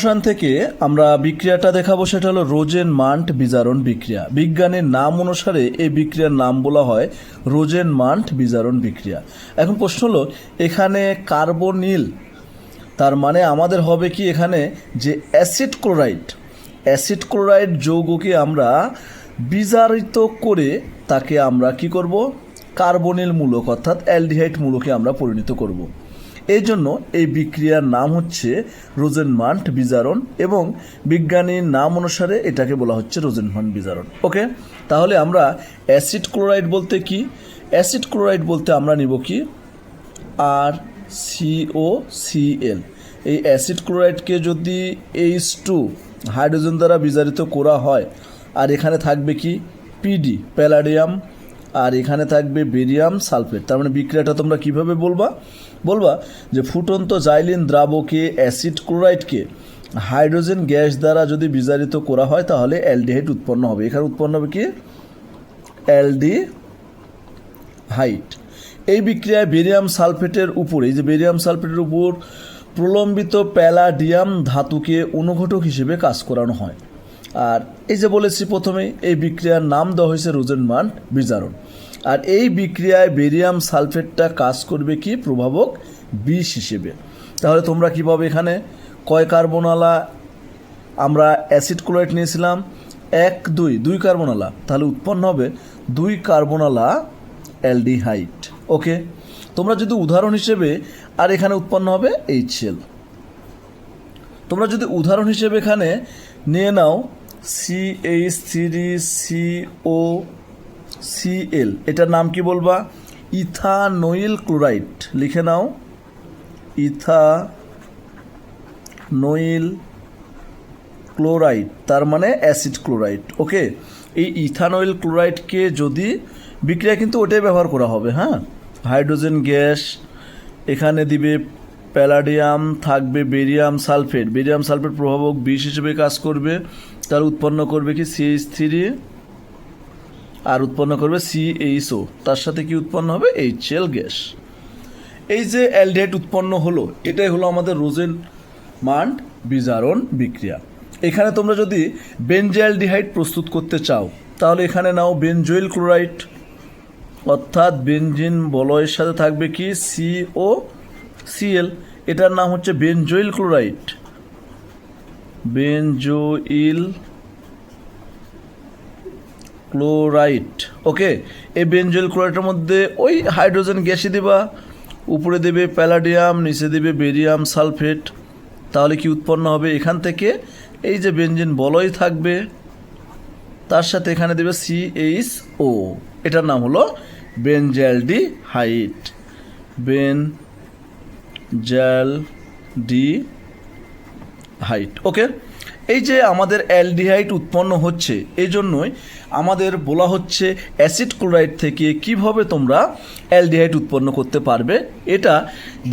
রসায়ন থেকে আমরা বিক্রিয়াটা দেখাবো, সেটা হলো রোজেন মান্ট বিজারণ বিক্রিয়া। বিজ্ঞানের নাম অনুসারে এই বিক্রিয়ার নাম বলা হয় রোজেন মান্ট বিজারণ বিক্রিয়া। এখন প্রশ্ন হলো, এখানে কার্বনিল, তার মানে আমাদের হবে কি এখানে যে অ্যাসিড ক্লোরাইড অ্যাসিড ক্লোরাইড যৌগকে আমরা বিজারিত করে তাকে আমরা কি করব? কার্বনিল মূলক, অর্থাৎ অ্যালডিহাইড মূলকে আমরা পরিণত করব। এই জন্য এই বিক্রিয়ার নাম হচ্ছে রোজেনমান্ট বিজারণ এবং বিজ্ঞানীর নাম অনুসারে এটাকে বলা হচ্ছে রোজেনমান্ট বিজারণ। ওকে? তাহলে আমরা অ্যাসিড ক্লোরাইড বলতে কি? অ্যাসিড ক্লোরাইড বলতে আমরা নিব কি? আর সিও সিএল এই অ্যাসিড ক্লোরাইডকে যদি এইচ টু হাইড্রোজেন দ্বারা বিজারিত করা হয়, আর এখানে থাকবে কি? পিডি প্যালাডিয়াম আর এখানে থাকবে বেরিয়াম সালফেট। তার মানে বিক্রিয়াটা তোমরা কীভাবে বলবা? বলবা যে ফুটন্ত জাইলিন দ্রাবকে, অ্যাসিড ক্লোরাইডকে, হাইড্রোজেন গ্যাস দ্বারা যদি বিজারিত করা হয়, তাহলে অ্যালডিহাইড উৎপন্ন হবে। এখানে উৎপন্ন হবে কি? অ্যালডি হাইট এই বিক্রিয়ায় বেরিয়াম সালফেটের উপরে, এই যে বেরিয়াম সালফেটের উপর প্রলম্বিত প্যালাডিয়াম ধাতুকে অনুঘটক হিসেবে কাজ করানো হয়। আর এই যে বলেছি প্রথমেই এই বিক্রিয়ার নাম দেওয়া হয়েছে রোজেনমান বিজারণ। আর এই বিক্রিয়ায় বেরিয়াম সালফেটটা কাজ করবে কি? প্রভাবক বিষ হিসেবে। তাহলে তোমরা কী পাবে এখানে? কয় কার্বনালা আমরা অ্যাসিড ক্লোরাইড নিয়েছিলাম। এক, দুই দুই কার্বনালা তাহলে উৎপন্ন হবে দুই কার্বনালা অ্যালডিহাইড। ওকে? তোমরা যদি উদাহরণ হিসেবে, আর এখানে উৎপন্ন হবে এইচএল তোমরা যদি উদাহরণ হিসেবে এখানে নিয়ে নাও C H three C O CL এটার নাম কি বলবা? Ethanoyl chloride. লিখে নাও। ইথা নোইল ক্লোরাইড, তার মানে অ্যাসিড ক্লোরাইড। ওকে? এই ইথানয়েল ক্লোরাইডকে যদি বিক্রিয়া কিন্তু ওটাই ব্যবহার করা হবে হ্যাঁ? হাইড্রোজেন গ্যাস এখানে দিবে প্যালাডিয়াম থাকবে বেরিয়াম সালফেট। বেরিয়াম সালফেট প্রভাবক বিষ হিসেবে কাজ করবে। তার উৎপন্ন করবে কি সিএইচ থ্রি আর উৎপন্ন করবে সিএইচও তার সাথে কি উৎপন্ন হবে? HL gas. এই যে অ্যালডিহাইড উৎপন্ন হলো, এটাই হলো আমাদের রোজেন মান্ড বিজারণ বিক্রিয়া। এখানে তোমরা যদি বেনজেলডিহাইড প্রস্তুত করতে চাও, তাহলে এখানে নাও বেনজোইল ক্লোরাইড, অর্থাৎ বেঞ্জিন বলয়ের সাথে থাকবে কি সিও সিএল এটার নাম হচ্ছে বেনজোইল ক্লোরাইড বেনজোইল ক্লোরাইড ওকে এই বেনজোইল ক্লোরাইডের মধ্যে ওই হাইড্রোজেন গ্যাসই দেবা, উপরে দেবে প্যালাডিয়াম নিচে দেবে বেরিয়াম সালফেট তাহলে কি উৎপন্ন হবে? এখান থেকে এই যে বেনজিন বলয় থাকবে, তার সাথে এখানে দেবে সিএইচ ও এটার নাম হলো benzaldehyde Ben D height. Okay? এই যে আমাদের অ্যালডিহাইড উৎপন্ন হচ্ছে এই জন্যই আমাদের বলা হচ্ছে অ্যাসিড ক্লোরাইড থেকে কীভাবে তোমরা অ্যালডিহাইড উৎপন্ন করতে পারবে, এটা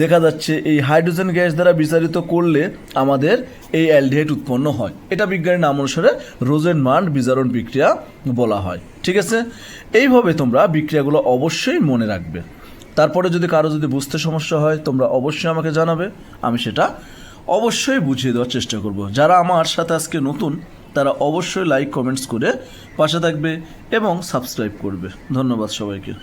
দেখা যাচ্ছে এই হাইড্রোজেন গ্যাস দ্বারা বিচারিত করলে আমাদের এই অ্যালডিহাইড উৎপন্ন হয়। এটা বিজ্ঞানের নাম অনুসারে রোজেন মান্ড বিজারণ বিক্রিয়া বলা হয়। ঠিক আছে? এইভাবে তোমরা বিক্রিয়াগুলো অবশ্যই মনে রাখবে। তারপরে যদি কারও যদি বুঝতে সমস্যা হয়, তোমরা অবশ্যই আমাকে জানাবে, আমি সেটা অবশ্যই বুঝিয়ে দেওয়ার চেষ্টা করব। যারা আমার সাথে আজকে নতুন, তারা অবশ্যই লাইক কমেন্টস করে পাশে থাকবে এবং সাবস্ক্রাইব করবে। ধন্যবাদ সবাইকে।